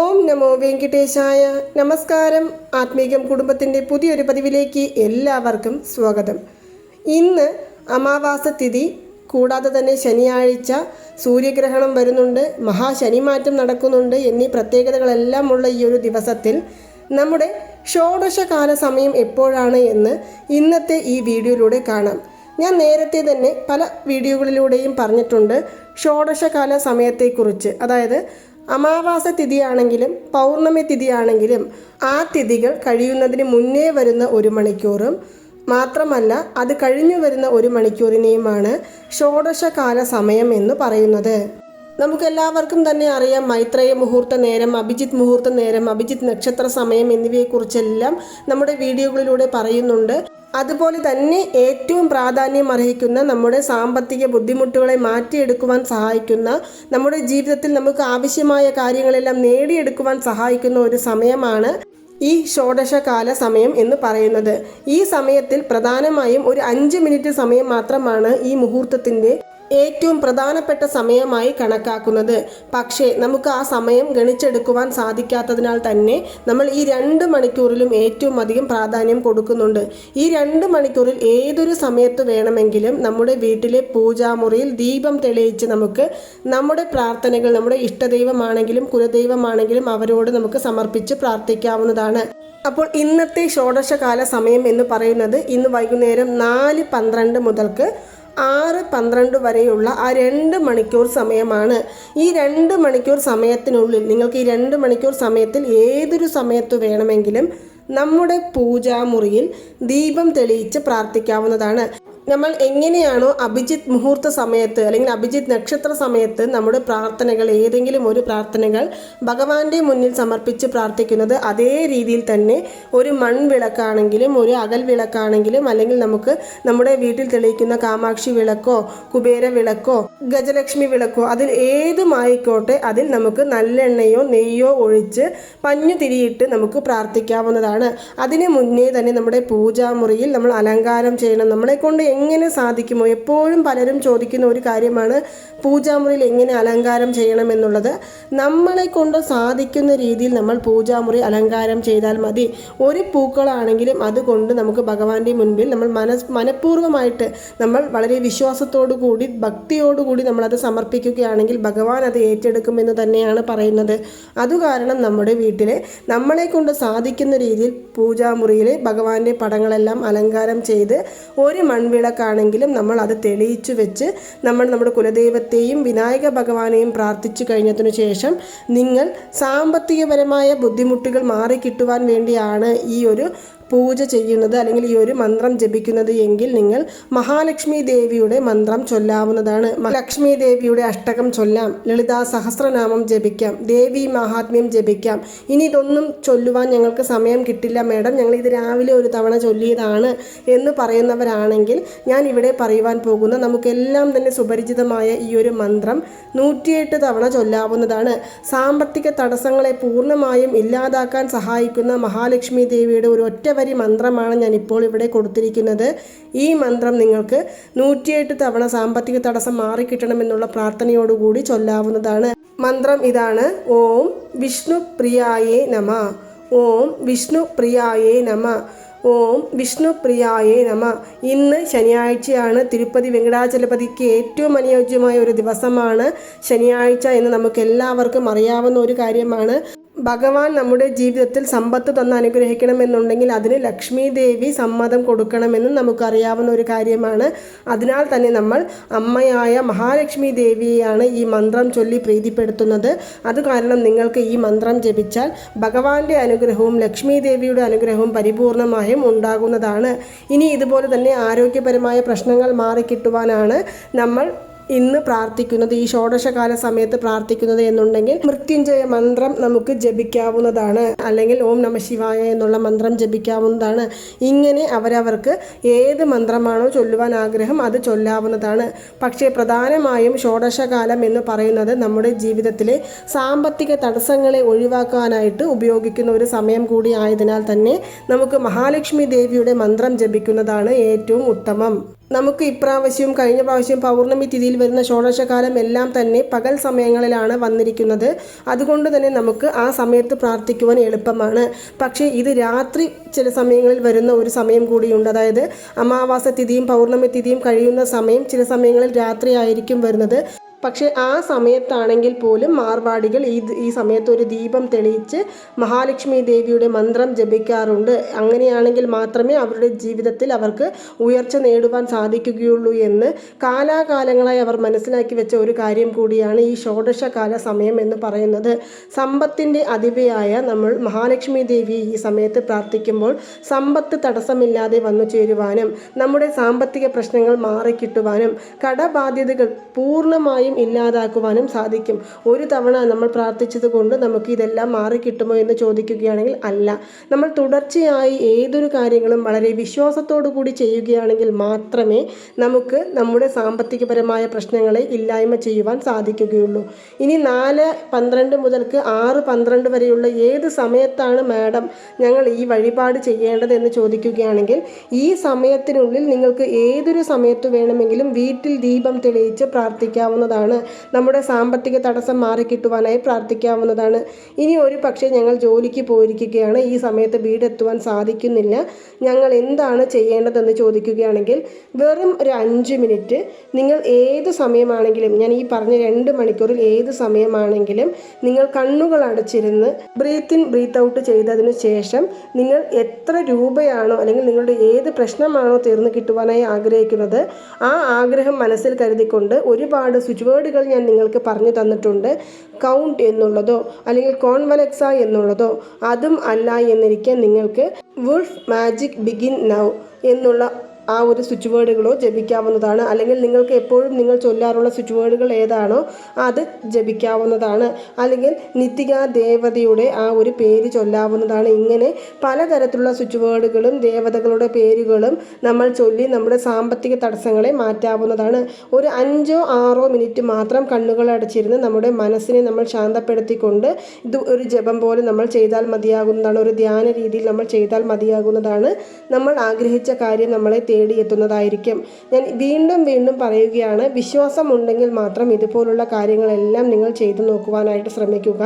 ഓം നമോ വെങ്കിടേശായ നമസ്കാരം. ആത്മീകം കുടുംബത്തിന്റെ പുതിയൊരു പതിവിലേക്ക് എല്ലാവർക്കും സ്വാഗതം. ഇന്ന് അമാവാസ തിഥി. കൂടാതെ തന്നെ ശനിയാഴ്ച സൂര്യഗ്രഹണം വരുന്നുണ്ട്. മഹാശനിമാറ്റം നടക്കുന്നുണ്ട് എന്നീ പ്രത്യേകതകളെല്ലാം ഉള്ള ഈ ഒരു ദിവസത്തിൽ നമ്മുടെ ഷോഡശകാല സമയം എപ്പോഴാണ് എന്ന് ഇന്നത്തെ ഈ വീഡിയോയിലൂടെ കാണാം. ഞാൻ നേരത്തെ തന്നെ പല വീഡിയോകളിലൂടെയും പറഞ്ഞിട്ടുണ്ട് ഷോഡശകാല സമയത്തെക്കുറിച്ച്. അതായത് അമാവാസ തിഥിയാണെങ്കിലും പൗർണമി തിഥിയാണെങ്കിലും ആ തിഥികൾ കഴിയുന്നതിന് മുന്നേ വരുന്ന ഒരു മണിക്കൂറും മാത്രമല്ല അത് കഴിഞ്ഞു വരുന്ന ഒരു മണിക്കൂറിനെയുമാണ് ഷോഡശകാല സമയം എന്ന് പറയുന്നത്. നമുക്കെല്ലാവർക്കും തന്നെ അറിയാം മൈത്രേയ മുഹൂർത്ത നേരം അഭിജിത്ത് മുഹൂർത്ത നേരം അഭിജിത്ത് നക്ഷത്ര സമയം എന്നിവയെക്കുറിച്ചെല്ലാം നമ്മുടെ വീഡിയോകളിലൂടെ പറയുന്നുണ്ട്. അതുപോലെ തന്നെ ഏറ്റവും പ്രാധാന്യം അർഹിക്കുന്ന നമ്മുടെ സാമ്പത്തിക ബുദ്ധിമുട്ടുകളെ മാറ്റിയെടുക്കുവാൻ സഹായിക്കുന്ന നമ്മുടെ ജീവിതത്തിൽ നമുക്ക് ആവശ്യമായ കാര്യങ്ങളെല്ലാം നേടിയെടുക്കുവാൻ സഹായിക്കുന്ന ഒരു സമയമാണ് ഈ ഷോഡശകാല സമയം എന്ന് പറയുന്നത്. ഈ സമയത്തിൽ പ്രധാനമായും ഒരു അഞ്ച് മിനിറ്റ് സമയം മാത്രമാണ് ഈ മുഹൂർത്തത്തിന്റെ ഏറ്റവും പ്രധാനപ്പെട്ട സമയമായി കണക്കാക്കുന്നത്. പക്ഷേ നമുക്ക് ആ സമയം ഗണിച്ചെടുക്കുവാൻ സാധിക്കാത്തതിനാൽ തന്നെ നമ്മൾ ഈ രണ്ട് മണിക്കൂറിലും ഏറ്റവും അധികം പ്രാധാന്യം കൊടുക്കുന്നുണ്ട്. ഈ രണ്ട് മണിക്കൂറിൽ ഏതൊരു സമയത്ത് വേണമെങ്കിലും നമ്മുടെ വീട്ടിലെ പൂജാമുറിയിൽ ദീപം തെളിയിച്ച് നമുക്ക് നമ്മുടെ പ്രാർത്ഥനകൾ നമ്മുടെ ഇഷ്ടദൈവമാണെങ്കിലും കുലദൈവമാണെങ്കിലും അവരോട് നമുക്ക് സമർപ്പിച്ച് പ്രാർത്ഥിക്കാവുന്നതാണ്. അപ്പോൾ ഇന്നത്തെ ഷോഡശകാല സമയം എന്ന് പറയുന്നത് ഇന്ന് വൈകുന്നേരം നാല് പന്ത്രണ്ട് മുതൽക്ക് ആറ് പന്ത്രണ്ട് വരെയുള്ള ആ രണ്ട് മണിക്കൂർ സമയമാണ്. ഈ രണ്ട് മണിക്കൂർ സമയത്തിനുള്ളിൽ നിങ്ങൾക്ക് ഈ രണ്ട് മണിക്കൂർ സമയത്തിൽ ഏതൊരു സമയത്ത് വേണമെങ്കിലും നമ്മുടെ പൂജാമുറിയിൽ ദീപം തെളിയിച്ച് പ്രാർത്ഥിക്കാവുന്നതാണ്. നമ്മൾ എങ്ങനെയാണോ അഭിജിത്ത് മുഹൂർത്ത സമയത്ത് അല്ലെങ്കിൽ അഭിജിത്ത് നക്ഷത്ര സമയത്ത് നമ്മുടെ പ്രാർത്ഥനകൾ ഏതെങ്കിലും ഒരു പ്രാർത്ഥനകൾ ഭഗവാന്റെ മുന്നിൽ സമർപ്പിച്ച് പ്രാർത്ഥിക്കുന്നത് അതേ രീതിയിൽ തന്നെ ഒരു മൺവിളക്കാണെങ്കിലും ഒരു അകൽ വിളക്കാണെങ്കിലും അല്ലെങ്കിൽ നമുക്ക് നമ്മുടെ വീട്ടിൽ തെളിയിക്കുന്ന കാമാക്ഷി വിളക്കോ കുബേര വിളക്കോ ഗജലക്ഷ്മി വിളക്കോ അതിൽ ഏതുമായിക്കോട്ടെ അതിൽ നമുക്ക് നല്ലെണ്ണയോ നെയ്യോ ഒഴിച്ച് പഞ്ഞു തിരിയിട്ട് നമുക്ക് പ്രാർത്ഥിക്കാവുന്നതാണ്. അതിന് മുന്നേ തന്നെ നമ്മുടെ പൂജാമുറിയിൽ നമ്മൾ അലങ്കാരം ചെയ്യണം. നമ്മളെ കൊണ്ട് എങ്ങനെ സാധിക്കുമോ? എപ്പോഴും പലരും ചോദിക്കുന്ന ഒരു കാര്യമാണ് പൂജാമുറിയിൽ എങ്ങനെ അലങ്കാരം ചെയ്യണമെന്നുള്ളത് നമ്മളെ കൊണ്ട് സാധിക്കുന്ന രീതിയിൽ നമ്മൾ പൂജാമുറി അലങ്കാരം ചെയ്താൽ മതി. ഒരു പൂക്കളാണെങ്കിലും അതുകൊണ്ട് നമുക്ക് ഭഗവാന്റെ മുൻപിൽ നമ്മൾ മനസ് മനഃപൂർവമായിട്ട് നമ്മൾ വളരെ വിശ്വാസത്തോടു കൂടി ഭക്തിയോടുകൂടി നമ്മളത് സമർപ്പിക്കുകയാണെങ്കിൽ ഭഗവാൻ അത് ഏറ്റെടുക്കുമെന്ന് തന്നെയാണ് പറയുന്നത്. അതുകാരണം നമ്മുടെ വീട്ടിലെ നമ്മളെ കൊണ്ട് സാധിക്കുന്ന രീതിയിൽ പൂജാമുറിയിലെ ഭഗവാന്റെ പടങ്ങളെല്ലാം അലങ്കാരം ചെയ്ത് ഒരു മൺവിളക്കാണെങ്കിലും നമ്മൾ അത് തെളിയിച്ചു വെച്ച് നമ്മൾ നമ്മുടെ കുലദൈവത്തെയും വിനായക ഭഗവാനെയും പ്രാർത്ഥിച്ചു കഴിഞ്ഞതിനു ശേഷം നിങ്ങൾ സാമ്പത്തികപരമായ ബുദ്ധിമുട്ടുകൾ മാറിക്കിട്ടുവാൻ വേണ്ടിയാണ് ഈ ഒരു പൂജ ചെയ്യുന്നത് അല്ലെങ്കിൽ ഈ ഒരു മന്ത്രം ജപിക്കുന്നത് എങ്കിൽ നിങ്ങൾ മഹാലക്ഷ്മി ദേവിയുടെ മന്ത്രം ചൊല്ലാവുന്നതാണ്. ലക്ഷ്മി ദേവിയുടെ അഷ്ടകം ചൊല്ലാം. ലളിതാ സഹസ്രനാമം ജപിക്കാം. ദേവി മഹാത്മ്യം ജപിക്കാം. ഇനി ഇതൊന്നും ചൊല്ലുവാൻ ഞങ്ങൾക്ക് സമയം കിട്ടില്ല. മേഡം ഞങ്ങൾ ഇത് രാവിലെ ഒരു തവണ ചൊല്ലിയതാണ് എന്ന് പറയുന്നവരാണെങ്കിൽ ഞാൻ ഇവിടെ പറയുവാൻ പോകുന്ന. നമുക്കെല്ലാം തന്നെ സുപരിചിതമായ ഈ ഒരു മന്ത്രം നൂറ്റിയെട്ട് തവണ ചൊല്ലാവുന്നതാണ്. സാമ്പത്തിക തടസ്സങ്ങളെ പൂർണമായും ഇല്ലാതാക്കാൻ സഹായിക്കുന്ന മഹാലക്ഷ്മി ദേവിയുടെ ഒരു ഒറ്റ വരി മന്ത്രമാണ് ഞാൻ ഇപ്പോൾ ഇവിടെ കൊടുത്തിരിക്കുന്നത്. ഈ മന്ത്രം നിങ്ങൾക്ക് നൂറ്റിയെട്ട് തവണ സാമ്പത്തിക തടസ്സം മാറിക്കിട്ടണമെന്നുള്ള പ്രാർത്ഥനയോടുകൂടി ചൊല്ലാവുന്നതാണ്. മന്ത്രം ഇതാണ്. ഓം വിഷ്ണു പ്രിയായേ നമ. ഓം വിഷ്ണു പ്രിയായേ നമ. ഓം വിഷ്ണു പ്രിയായേ നമ. ഇന്ന് ശനിയാഴ്ചയാണ്. തിരുപ്പതി വെങ്കടാചലപതിക്ക് ഏറ്റവും അനുയോജ്യമായ ഒരു ദിവസമാണ് ശനിയാഴ്ച എന്ന് നമുക്ക് എല്ലാവർക്കും അറിയാവുന്ന ഒരു കാര്യമാണ്. ഭഗവാൻ നമ്മുടെ ജീവിതത്തിൽ സമ്പത്ത് തന്ന് അനുഗ്രഹിക്കണമെന്നുണ്ടെങ്കിൽ അതിന് ലക്ഷ്മി ദേവി സമ്മതം കൊടുക്കണമെന്നും നമുക്കറിയാവുന്ന ഒരു കാര്യമാണ്. അതിനാൽ തന്നെ നമ്മൾ അമ്മയായ മഹാലക്ഷ്മി ദേവിയെയാണ് ഈ മന്ത്രം ചൊല്ലി പ്രീതിപ്പെടുത്തുന്നത്. അത് കാരണം നിങ്ങൾക്ക് ഈ മന്ത്രം ജപിച്ചാൽ ഭഗവാന്റെ അനുഗ്രഹവും ലക്ഷ്മി ദേവിയുടെ അനുഗ്രഹവും പരിപൂർണമായും ഉണ്ടാകുന്നതാണ്. ഇനി ഇതുപോലെ തന്നെ ആരോഗ്യപരമായ പ്രശ്നങ്ങൾ മാറിക്കിട്ടുവാനാണ് നമ്മൾ ഇന്ന് പ്രാർത്ഥിക്കുന്നത് ഈ ഷോഡശകാല സമയത്ത് പ്രാർത്ഥിക്കുന്നത് എന്നുണ്ടെങ്കിൽ മൃത്യുഞ്ജയ മന്ത്രം നമുക്ക് ജപിക്കാവുന്നതാണ്. അല്ലെങ്കിൽ ഓം നമ ശിവായ എന്നുള്ള മന്ത്രം ജപിക്കാവുന്നതാണ്. ഇങ്ങനെ അവരവർക്ക് ഏത് മന്ത്രമാണോ ചൊല്ലുവാൻ ആഗ്രഹം അത് ചൊല്ലാവുന്നതാണ്. പക്ഷേ പ്രധാനമായും ഷോഡശകാലം എന്ന് പറയുന്നത് നമ്മുടെ ജീവിതത്തിലെ സാമ്പത്തിക തടസ്സങ്ങളെ ഒഴിവാക്കാനായിട്ട് ഉപയോഗിക്കുന്ന ഒരു സമയം കൂടി ആയതിനാൽ തന്നെ നമുക്ക് മഹാലക്ഷ്മി ദേവിയുടെ മന്ത്രം ജപിക്കുന്നതാണ് ഏറ്റവും ഉത്തമം. നമുക്ക് ഇപ്രാവശ്യവും കഴിഞ്ഞ പ്രാവശ്യം പൗർണമി തിഥിയിൽ വരുന്ന ഷോഡശകാലം എല്ലാം തന്നെ പകൽ സമയങ്ങളിലാണ് വന്നിരിക്കുന്നത്. അതുകൊണ്ട് തന്നെ നമുക്ക് ആ സമയത്ത് പ്രാർത്ഥിക്കുവാൻ എളുപ്പമാണ്. പക്ഷേ ഇത് രാത്രി ചില സമയങ്ങളിൽ വരുന്ന ഒരു സമയം കൂടിയുണ്ട്. അതായത് അമാവാസ തിഥിയും പൗർണമി തിഥിയും കഴിയുന്ന സമയം ചില സമയങ്ങളിൽ രാത്രി ആയിരിക്കും വരുന്നത്. പക്ഷേ ആ സമയത്താണെങ്കിൽ പോലും മാർവാടികൾ ഈ ഈ സമയത്ത് ഒരു ദീപം തെളിയിച്ച് മഹാലക്ഷ്മി ദേവിയുടെ മന്ത്രം ജപിക്കാറുണ്ട്. അങ്ങനെയാണെങ്കിൽ മാത്രമേ അവരുടെ ജീവിതത്തിൽ അവർക്ക് ഉയർച്ച നേടുവാൻ സാധിക്കുകയുള്ളൂ എന്ന് കാലാകാലങ്ങളായി അവർ മനസ്സിലാക്കി വെച്ച ഒരു കാര്യം കൂടിയാണ് ഈ ഷോഡശകാല സമയം എന്ന് പറയുന്നത്. സമ്പത്തിന്റെ അതിഥിയായ നമ്മൾ മഹാലക്ഷ്മി ദേവി ഈ സമയത്ത് പ്രാർത്ഥിക്കുമ്പോൾ സമ്പത്ത് തടസ്സമില്ലാതെ വന്നു ചേരുവാനും നമ്മുടെ സാമ്പത്തിക പ്രശ്നങ്ങൾ മാറിക്കിട്ടുവാനും കടബാധ്യതകൾ പൂർണമായും ഇല്ലാതാക്കുവാനും സാധിക്കും. ഒരു തവണ നമ്മൾ പ്രാർത്ഥിച്ചത് കൊണ്ട് നമുക്ക് ഇതെല്ലാം മാറിക്കിട്ടുമോ എന്ന് ചോദിക്കുകയാണെങ്കിൽ അല്ല. നമ്മൾ തുടർച്ചയായി ഏതൊരു കാര്യങ്ങളും വളരെ വിശ്വാസത്തോടു കൂടി ചെയ്യുകയാണെങ്കിൽ മാത്രമേ നമുക്ക് നമ്മുടെ സാമ്പത്തികപരമായ പ്രശ്നങ്ങളെ ഇല്ലായ്മ ചെയ്യുവാൻ സാധിക്കുകയുള്ളൂ. ഇനി നാല് പന്ത്രണ്ട് മുതൽക്ക് ആറ് പന്ത്രണ്ട് വരെയുള്ള ഏത് സമയത്താണ് മാഡം ഞങ്ങൾ ഈ വഴിപാട് ചെയ്യേണ്ടത് എന്ന് ചോദിക്കുകയാണെങ്കിൽ ഈ സമയത്തിനുള്ളിൽ നിങ്ങൾക്ക് ഏതൊരു സമയത്ത് വേണമെങ്കിലും വീട്ടിൽ ദീപം തെളിയിച്ച് പ്രാർത്ഥിക്കാവുന്നതാണ്. നമ്മുടെ സാമ്പത്തിക തടസ്സം മാറിക്കിട്ടുവാനായി പ്രാർത്ഥിക്കാവുന്നതാണ്. ഇനി ഒരു പക്ഷേ ഞങ്ങൾ ജോലിക്ക് പോയിരിക്കുകയാണ്. ഈ സമയത്ത് വീടെത്തുവാൻ സാധിക്കുന്നില്ല. ഞങ്ങൾ എന്താണ് ചെയ്യേണ്ടതെന്ന് ചോദിക്കുകയാണെങ്കിൽ വെറും ഒരു അഞ്ച് മിനിറ്റ്. നിങ്ങൾ ഏത് സമയമാണെങ്കിലും ഞാൻ ഈ പറഞ്ഞ രണ്ട് മണിക്കൂറിൽ ഏത് സമയമാണെങ്കിലും നിങ്ങൾ കണ്ണുകൾ അടച്ചിരുന്ന് ബ്രീത്ത് ഇൻ ബ്രീത്ത് ഔട്ട് ചെയ്തതിന് ശേഷം നിങ്ങൾ എത്ര രൂപയാണോ അല്ലെങ്കിൽ നിങ്ങളുടെ ഏത് പ്രശ്നമാണോ തീർന്നു കിട്ടുവാനായി ആഗ്രഹിക്കുന്നത് ആ ആഗ്രഹം മനസ്സിൽ കരുതിക്കൊണ്ട് ഒരുപാട് സ്വിച്ച് വേർഡുകൾ ഞാൻ നിങ്ങൾക്ക് പറഞ്ഞു തന്നിട്ടുണ്ട്. കൗണ്ട് എന്നുള്ളതോ അല്ലെങ്കിൽ കോൺവലക്സ എന്നുള്ളതോ അതും അല്ല എന്നിരിക്കാൻ നിങ്ങൾക്ക് വുൾഫ് മാജിക് ബിഗിൻ നൗ എന്നുള്ള ആ ഒരു സ്വിച്ച് വേർഡുകളോ ജപിക്കാവുന്നതാണ്. അല്ലെങ്കിൽ നിങ്ങൾക്ക് എപ്പോഴും നിങ്ങൾ ചൊല്ലാറുള്ള സ്വിച്ച് വേർഡുകൾ ഏതാണോ അത് ജപിക്കാവുന്നതാണ്. അല്ലെങ്കിൽ നിത്തിക ദേവതയുടെ ആ ഒരു പേര് ചൊല്ലാവുന്നതാണ്. ഇങ്ങനെ പലതരത്തിലുള്ള സ്വിച്ച് വേർഡുകളും ദേവതകളുടെ പേരുകളും നമ്മൾ ചൊല്ലി നമ്മുടെ സാമ്പത്തിക തടസ്സങ്ങളെ മാറ്റാവുന്നതാണ്. ഒരു അഞ്ചോ ആറോ മിനിറ്റ് മാത്രം കണ്ണുകൾ അടച്ചിരുന്ന് നമ്മുടെ മനസ്സിനെ നമ്മൾ ശാന്തപ്പെടുത്തിക്കൊണ്ട് ഇത് ഒരു ജപം പോലെ നമ്മൾ ചെയ്താൽ മതിയാകുന്നതാണ്. ഒരു ധ്യാന രീതിയിൽ നമ്മൾ ചെയ്താൽ മതിയാകുന്നതാണ്. നമ്മൾ ആഗ്രഹിച്ച കാര്യം നമ്മളെ തേടിയെത്തുന്നതായിരിക്കും. ഞാൻ വീണ്ടും വീണ്ടും പറയുകയാണ് വിശ്വാസമുണ്ടെങ്കിൽ മാത്രം ഇതുപോലുള്ള കാര്യങ്ങളെല്ലാം നിങ്ങൾ ചെയ്തു നോക്കുവാനായിട്ട് ശ്രമിക്കുക.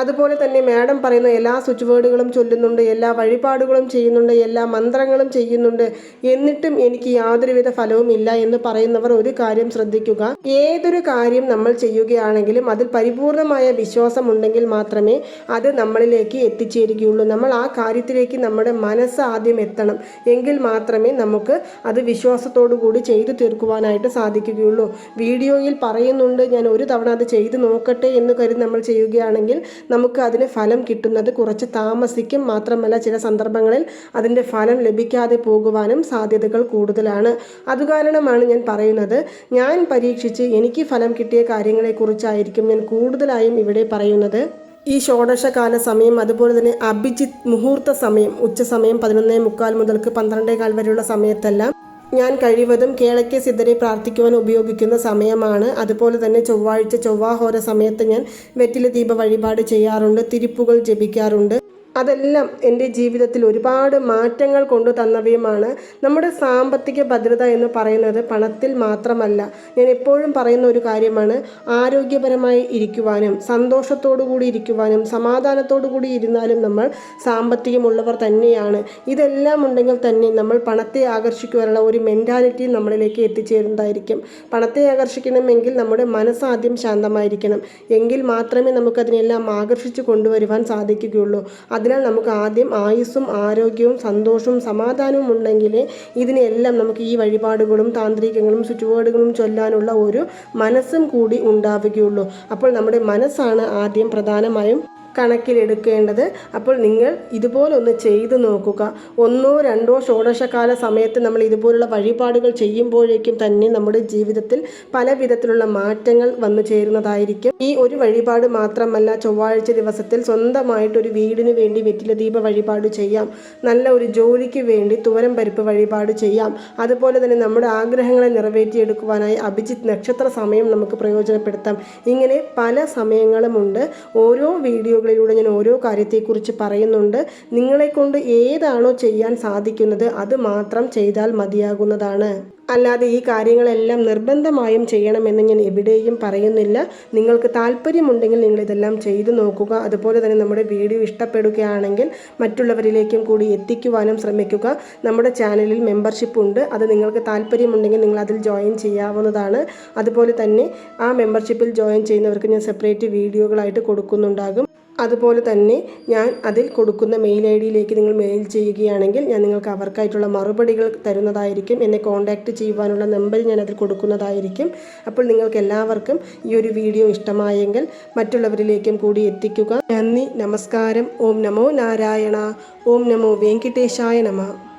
അതുപോലെ തന്നെ മാഡം പറയുന്ന എല്ലാ സ്വിച്ച് വേർഡുകളും ചൊല്ലുന്നുണ്ട് എല്ലാ വഴിപാടുകളും ചെയ്യുന്നുണ്ട് എല്ലാ മന്ത്രങ്ങളും ചെയ്യുന്നുണ്ട്. എന്നിട്ടും എനിക്ക് യാതൊരുവിധ ഫലവും ഇല്ല എന്ന് പറയുന്നവർ ഒരു കാര്യം ശ്രദ്ധിക്കുക. ഏതൊരു കാര്യം നമ്മൾ ചെയ്യുകയാണെങ്കിലും അതിൽ പരിപൂർണമായ വിശ്വാസം ഉണ്ടെങ്കിൽ മാത്രമേ അത് നമ്മളിലേക്ക് എത്തിച്ചേരുകയുള്ളൂ. നമ്മൾ ആ കാര്യത്തിലേക്ക് നമ്മുടെ മനസ്സ് ആദ്യം എത്തണം. എങ്കിൽ മാത്രമേ നമുക്ക് അത് വിശ്വാസത്തോടു കൂടി ചെയ്തു തീർക്കുവാനായിട്ട് സാധിക്കുകയുള്ളൂ. വീഡിയോയിൽ പറയുന്നുണ്ട് ഞാൻ ഒരു തവണ അത് ചെയ്തു നോക്കട്ടെ എന്ന് കരുതി നമ്മൾ ചെയ്യുകയാണെങ്കിൽ നമുക്ക് അതിന് ഫലം കിട്ടുന്നത് കുറച്ച് താമസിക്കും മാത്രമല്ല ചില സന്ദർഭങ്ങളിൽ അതിന്റെ ഫലം ലഭിക്കാതെ പോകുവാനും സാധ്യതകൾ കൂടുതലാണ്. അതുകാരണമാണ് ഞാൻ പറയുന്നത് ഞാൻ പരീക്ഷിച്ച് എനിക്ക് ഫലം കിട്ടിയ കാര്യങ്ങളെക്കുറിച്ചായിരിക്കും ഞാൻ കൂടുതലായും ഇവിടെ പറയുന്നത്. ഈ ഷോഡശകാല സമയം അതുപോലെ തന്നെ അഭിജിത്ത് മുഹൂർത്ത സമയം ഉച്ച സമയം പതിനൊന്നേ മുക്കാൽ മുതൽക്ക് പന്ത്രണ്ടേ കാൽ വരെയുള്ള സമയത്തെല്ലാം ഞാൻ കഴിവതും കേളയ്ക്ക് സിദ്ധരെ പ്രാർത്ഥിക്കുവാൻ ഉപയോഗിക്കുന്ന സമയമാണ്. അതുപോലെ തന്നെ ചൊവ്വാഴ്ച ചൊവ്വാഹോര സമയത്ത് ഞാൻ വെറ്റില ദീപ വഴിപാട് ചെയ്യാറുണ്ട് തിരിപ്പുകൾ ജപിക്കാറുണ്ട്. അതെല്ലാം എന്റെ ജീവിതത്തിൽ ഒരുപാട് മാറ്റങ്ങൾ കൊണ്ടു തന്നവയുമാണ്. നമ്മുടെ സാമ്പത്തിക ഭദ്രത എന്ന് പറയുന്നത് പണത്തിൽ മാത്രമല്ല. ഞാൻ എപ്പോഴും പറയുന്ന ഒരു കാര്യമാണ് ആരോഗ്യപരമായി ഇരിക്കുവാനും സന്തോഷത്തോടു കൂടി ഇരിക്കുവാനും സമാധാനത്തോടു കൂടി ഇരുന്നാലും നമ്മൾ സാമ്പത്തികമുള്ളവർ തന്നെയാണ്. ഇതെല്ലാം ഉണ്ടെങ്കിൽ തന്നെ നമ്മൾ പണത്തെ ആകർഷിക്കുവാനുള്ള ഒരു മെന്റാലിറ്റി നമ്മളിലേക്ക് എത്തിച്ചേരുന്നതായിരിക്കും. പണത്തെ ആകർഷിക്കണമെങ്കിൽ നമ്മുടെ മനസ്സാദ്യം ശാന്തമായിരിക്കണം. എങ്കിൽ മാത്രമേ നമുക്കതിനെല്ലാം ആകർഷിച്ചു കൊണ്ടുവരുവാൻ സാധിക്കുകയുള്ളൂ. അതിനാൽ നമുക്ക് ആദ്യം ആയുസ്സും ആരോഗ്യവും സന്തോഷവും സമാധാനവും ഉണ്ടെങ്കിലേ ഇതിനെല്ലാം നമുക്ക് ഈ വഴിപാടുകളും താന്ത്രികങ്ങളും ചുറ്റുപാടുകളും ചൊല്ലാനുള്ള ഒരു മനസ്സും കൂടി ഉണ്ടാവുകയുള്ളൂ. അപ്പോൾ നമ്മുടെ മനസ്സാണ് ആദ്യം പ്രധാനമായും കണക്കിലെടുക്കേണ്ടത്. അപ്പോൾ നിങ്ങൾ ഇതുപോലെ ഒന്ന് ചെയ്തു നോക്കുക. ഒന്നോ രണ്ടോ ഷോഡശകാല സമയത്ത് നമ്മൾ ഇതുപോലുള്ള വഴിപാടുകൾ ചെയ്യുമ്പോഴേക്കും തന്നെ നമ്മുടെ ജീവിതത്തിൽ പല വിധത്തിലുള്ള മാറ്റങ്ങൾ വന്നു ചേരുന്നതായിരിക്കും. ഈ ഒരു വഴിപാട് മാത്രമല്ല ചൊവ്വാഴ്ച ദിവസത്തിൽ സ്വന്തമായിട്ടൊരു വീടിന് വേണ്ടി വെറ്റില ദീപ വഴിപാട് ചെയ്യാം. നല്ല ഒരു ജോലിക്ക് വേണ്ടി തുവരം പരിപ്പ് വഴിപാട് ചെയ്യാം. അതുപോലെ തന്നെ നമ്മുടെ ആഗ്രഹങ്ങളെ നിറവേറ്റിയെടുക്കുവാനായി അഭിജിത്ത് നക്ഷത്ര സമയം നമുക്ക് പ്രയോജനപ്പെടുത്താം. ഇങ്ങനെ പല സമയങ്ങളുമുണ്ട്. ഓരോ വീഡിയോ വീഡിയോകളിലൂടെ ഞാൻ ഓരോ കാര്യത്തെക്കുറിച്ച് പറയുന്നുണ്ട്. നിങ്ങളെക്കൊണ്ട് ഏതാണോ ചെയ്യാൻ സാധിക്കുന്നത് അത് മാത്രം ചെയ്താൽ മതിയാകുന്നതാണ്. അല്ലാതെ ഈ കാര്യങ്ങളെല്ലാം നിർബന്ധമായും ചെയ്യണമെന്ന് ഞാൻ എവിടെയും പറയുന്നില്ല. നിങ്ങൾക്ക് താല്പര്യമുണ്ടെങ്കിൽ നിങ്ങൾ ഇതെല്ലാം ചെയ്തു നോക്കുക. അതുപോലെ തന്നെ നമ്മുടെ വീഡിയോ ഇഷ്ടപ്പെടുകയാണെങ്കിൽ മറ്റുള്ളവരിലേക്കും കൂടി എത്തിക്കുവാനും ശ്രമിക്കുക. നമ്മുടെ ചാനലിൽ മെമ്പർഷിപ്പ് ഉണ്ട്. അത് നിങ്ങൾക്ക് താല്പര്യമുണ്ടെങ്കിൽ നിങ്ങൾ അതിൽ ജോയിൻ ചെയ്യാവുന്നതാണ്. അതുപോലെ തന്നെ ആ മെമ്പർഷിപ്പിൽ ജോയിൻ ചെയ്യുന്നവർക്ക് ഞാൻ സെപ്പറേറ്റ് വീഡിയോകളായിട്ട് കൊടുക്കുന്നുണ്ടാകും. അതുപോലെ തന്നെ ഞാൻ അതിൽ കൊടുക്കുന്ന മെയിൽ ഐ ഡിയിലേക്ക് നിങ്ങൾ മെയിൽ ചെയ്യുകയാണെങ്കിൽ ഞാൻ നിങ്ങൾക്ക് അവർക്കായിട്ടുള്ള മറുപടികൾ തരുന്നതായിരിക്കും. എന്നെ കോൺടാക്റ്റ് ചെയ്യുവാനുള്ള നമ്പർ ഞാൻ അതിൽ കൊടുക്കുന്നതായിരിക്കും. അപ്പോൾ നിങ്ങൾക്ക് എല്ലാവർക്കും ഈ ഒരു വീഡിയോ ഇഷ്ടമായെങ്കിൽ മറ്റുള്ളവരിലേക്കും കൂടി എത്തിക്കുക. നന്ദി നമസ്കാരം. ഓം നമോ നാരായണ. ഓം നമോ വെങ്കിട്ടേശായ നമ.